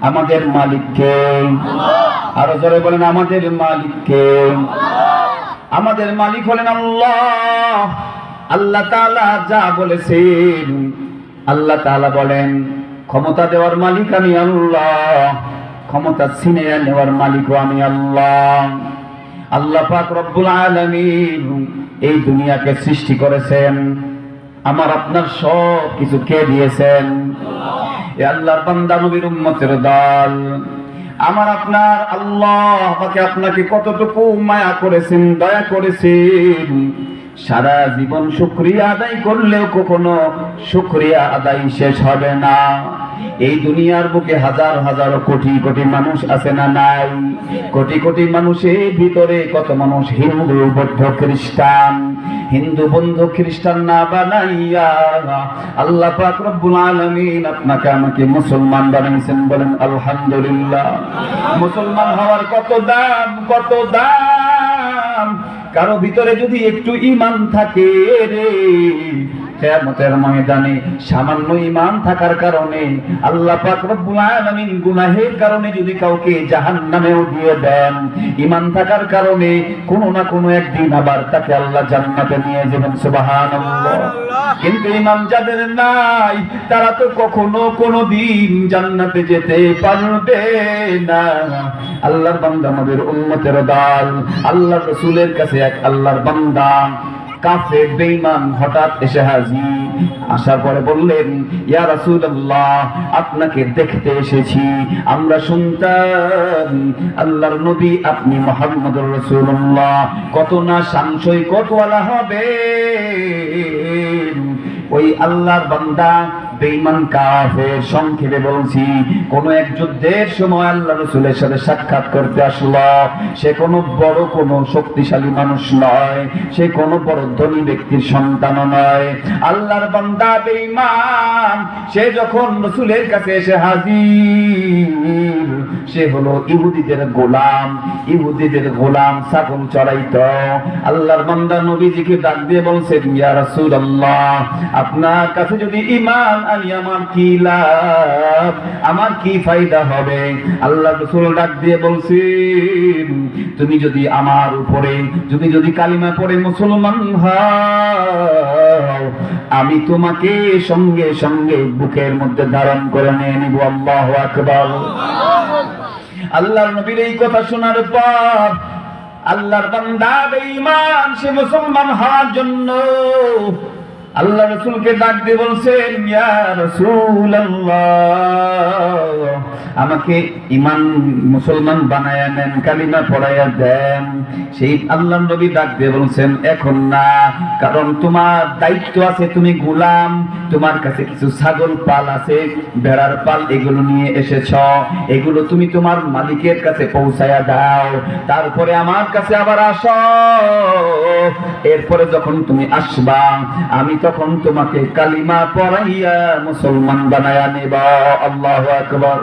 আমাদের মালিককে। আরও জোরে বলেন, আমাদের মালিককে। আমাদের মালিক হলেন আল্লাহ। আল্লাহ তাআলা যা বলেছেন, আল্লাহ তাআলা বলেন, ক্ষমতা দেওয়ার মালিক আমি আল্লাহ, ক্ষমতা ছিনে নেওয়ার মালিকও আমি আল্লাহ। আল্লাহ পাক রব্বুল আলামিন এই দুনিয়াকে সৃষ্টি করেছেন। আমার আপনার সব কিছু কে দিয়েছেন? আল্লাহর বান্দা নবীর উম্মতের দল। আমার আপনার আল্লাহ আমাকে আপনাকে কতটুকু মায়া করেছেন, দয়া করেছেন। সারা জীবন শুক্রিয়া আদায় করলেও কখনো শুক্রিয়া আদায় শেষ হবে না। এই দুনিয়ার বুকে হাজার হাজার কোটি কোটি মানুষ আছে না নাই? কোটি কোটি মানুষের ভিতরে কত মানুষ হিন্দু, বৌদ্ধ, খ্রিস্টান? হিন্দু বন্ধু খ্রিস্টান না বানাইয়া আল্লাহ পাক রব্বুল আলামিন আপনাকে আমাকে মুসলমান বানাইছেন বলেন আলহামদুলিল্লাহ। মুসলমান হওয়ার কত দাম কত দাম? কারও ভিতরে যদি একটু ইমান থাকে রে কিয়ামতের ময়দানে সামান্য ইমান থাকার কারণে আল্লাহ পাক রব্বুল আলামিন গুনাহের কারণে যদি কাউকে জাহান্নামেও দিয়ে দেন ইমান থাকার কারণে কোনো না কোনো একদিন আবার তাকে আল্লাহ জান্নাতে নিয়ে যাবেন সুবহানাল্লাহ। কিন্তু ইমান যাদের নাই তারা তো কখনো কোনো দিন জান্নাতে যেতে পারবে না। আল্লাহর বান্দা আমাদের উম্মতের দাল। আল্লাহর রাসূলের কাছে এক আল্লাহর বান্দা। কাফের, বেঈমান হঠাৎ এসে হাজির। আসার পরে বললেন, ইয়া রাসূলুল্লাহ, আপনাকে দেখতে এসেছি। আমরা শুনতাম, আল্লাহর নবী আপনি মুহাম্মদুর রাসূলুল্লাহ। কত না সাংশয় কতওয়ালা হবে ওই আল্লাহর বান্দা বেঈমান কাফের, সংক্ষেপে বলছি, কোন এক যুদ্ধের সময় আল্লাহ রসুলের সাথে সাক্ষাৎ করতে আসলো। সে কোনো বড়, কোনো শক্তিশালী মানুষ নয়, সে কোনো বড় ধনী ব্যক্তির সন্তান নয়। আল্লাহর বান্দা বেঈমান, সে যখন রসুলের কাছে এসে হাজির, সে হলো ইহুদিদের গোলাম ইহুদিদের গোলাম ছাগল চড়াইত। আল্লাহর বান্দা নবীজিকে ডাক দিয়ে বলছেন, ইয়া রাসূলুল্লাহ, আপনার কাছে যদি ঈমান আনি আমার কি লাভ? আমার কি ফায়দা হবে? আল্লাহ রাসূল ডাক দিয়ে বলছেন, তুমি যদি আমার উপরে যদি যদি কালিমা পড়ে মুসলমান হও, আমি তোমাকে সঙ্গে সঙ্গে বুকের মধ্যে ধারণ করে নিয়ে নিব। আল্লাহু আকবার। আল্লাহর নবীর এই কথা শোনার পর আল্লাহর বান্দা বেঈমান, সে মুসলমান হওয়ার জন্য আল্লাহ রসুলকে ডাক দিয়ে বলছেন আমাকে ইমান মুসলমান বানায়া নেন, কালিমা পড়াইয়া দেন। সেই আল্লাহ নবী ডাক দিয়ে বলছেন, এখন না, কারণ তোমার দায়িত্ব আছে, তুমি গোলাম, তোমার কাছে কিছু ছাগল পাল আছে ভেড়ার পাল এগুলো নিয়ে এসেছ, এগুলো তুমি তোমার মালিকের কাছে পৌঁছায়া দাও, তারপরে আমার কাছে আবার আস। এরপরে যখন তুমি আসবা, আমি তখন তোমাকে কালিমা পড়াইয়া মুসলমান বানায়া নেব আল্লাহ আকবর।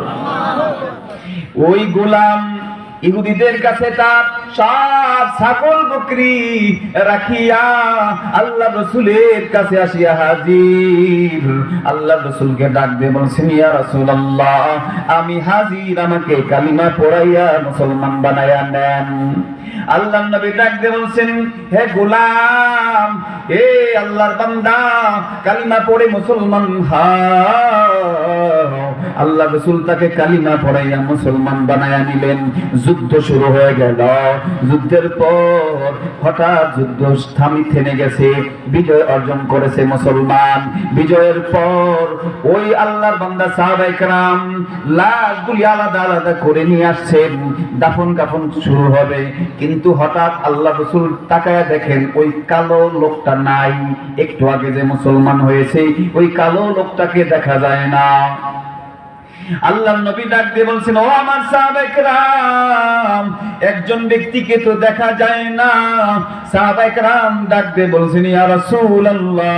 ওই গোলাম ইহুদিদের কাছে তার সব বকরি রাখিয়া আল্লাহ রসুলের কাছে আসিয়া হাজির। আল্লাহ রসুলকে ডাক রাসূলুল্লাহ, আমি হাজির, আমাকে কালিমা পড়াইয়া মুসলমান বানায়া নেন। আল্লাহ নবী ডাক দিয়ে বলছেন, হে গোলাম হে আল্লাহর বান্দা, কালিমা পড়ে মুসলমান হও। আল্লাহ রসুল তাকে কালিমা পড়াইয়া মুসলমান বানায়া নিলেন। যুদ্ধ শুরু হয়ে গেল। যুদ্ধের পর হঠাৎ যুদ্ধ থামি থেমে গেছে, বিজয় অর্জন করেছে মুসলমান। বিজয়ের পর ওই আল্লাহর বান্দা সাহাব একরাম লাশগুলি আলাদা আলাদা করে নিয়ে আসছে দাফন কাফন শুরু হবে। কিন্তু হঠাৎ আল্লাহ রসুল তাকায় দেখেন ওই কালো লোকটা নাই। একটু আগে যে মুসলমান হয়েছে, ওই কালো লোকটাকে দেখা যায় না। আল্লাহ নবী ডাক দিয়ে বলছেন, ও আমার সাহাবাইকরাম একজন ব্যক্তিকে তো দেখা যায় না। সাহাবাইকরাম ডাক দিয়ে বলছেন, ইয়া রাসূলুল্লাহ,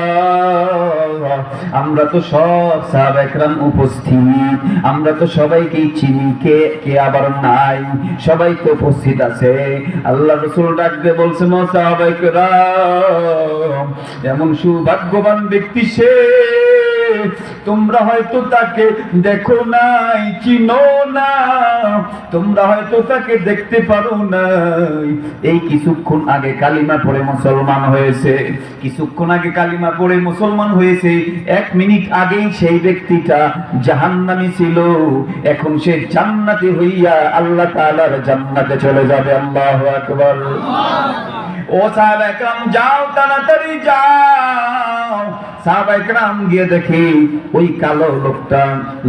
আমরা তো সব সাহাবাইকরাম উপস্থিত। আমরা তো সবাইকেই চিনি, কে কে আবার নাই? সবাই তো উপস্থিত আছে। আল্লাহ রাসূল ডাক দিয়ে বলছেন, ও সাহাবাইকরাম এমন সৌভাগ্যবান ব্যক্তি সে তোমরা হয়তো তাকে দেখো নাই, চিনো না। তোমরা হয়তো তাকে দেখতে পারো নাই। এই কিছুক্ষণ আগে কালিমা পড়ে মুসলমান হয়েছে। কিছুক্ষণ আগে কালিমা পড়ে মুসলমান হয়েছে। এক মিনিট আগেই সেই ব্যক্তিটা জাহান্নামী ছিল। এখন সে জান্নাতি হইয়া আল্লাহ তাআলার জান্নাতে চলে যাবে। আল্লাহু আকবার। ও সাহাবা যাও তাড়াতাড়ি যাও। সাহাবা একরাম গিয়ে দেখি ওই কালো লোকটা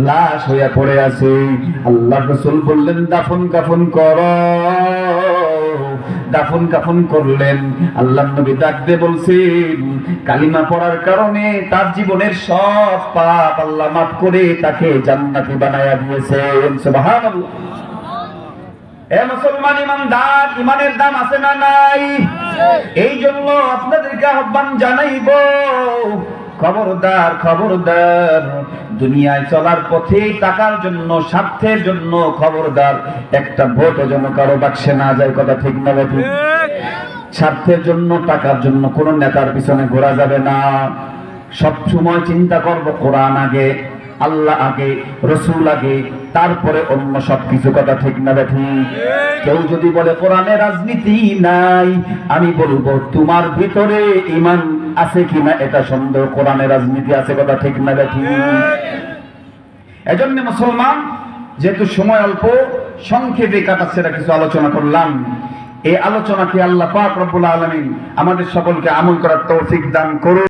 লাশ হইয়া পড়ে আছে। আল্লাহ রসুল বললেন দাফন কাফন কর। দাফন কাফন করলেন। আল্লাহ নবী ডাকতে বলছেন কালিমা পড়ার কারণে তার জীবনের সব পাপ আল্লাহ মাফ করে তাকে জান্নাতি বানায়া দিয়েছেন। সুবহানাল্লাহ। এ মুসলমান ইমানদার ইমানের দাম আছে না নাই? এই জন্য আপনাদেরকে আহ্বান জানাইব খবরদার খবরদার। দুনিয়ায় চলার পথে টাকার জন্য, স্বার্থের জন্য খবরদার। একটা ভোট যেন কারও বাক্সে না যায়, কথা ঠিক না স্বার্থের জন্য, টাকার জন্য কোন নেতার পিছনে ঘোরা যাবে না। সব সময় চিন্তা করব, কোরআন আগে, আল্লাহ আগে, রসুল আগে, তারপরে অন্য সবকিছু কথা ঠিক না বেঠি কেউ যদি বলে, কোরআনে রাজনীতি নাই, আমি বলব, তোমার ভিতরে ইমান আছে কিনা এটা সন্দেহ, কোরআনে রাজনীতি আছে কথা ঠিক না দেখি এজন্য মুসলমান, যেহেতু সময় অল্প, সংক্ষেপে কাটাচ্ছে কিছু আলোচনা করলাম। এই আলোচনাকে আল্লাহ পাক রব্বুল আলামিন আমাদের সকলকে আমল করার তৌফিক দান করুন।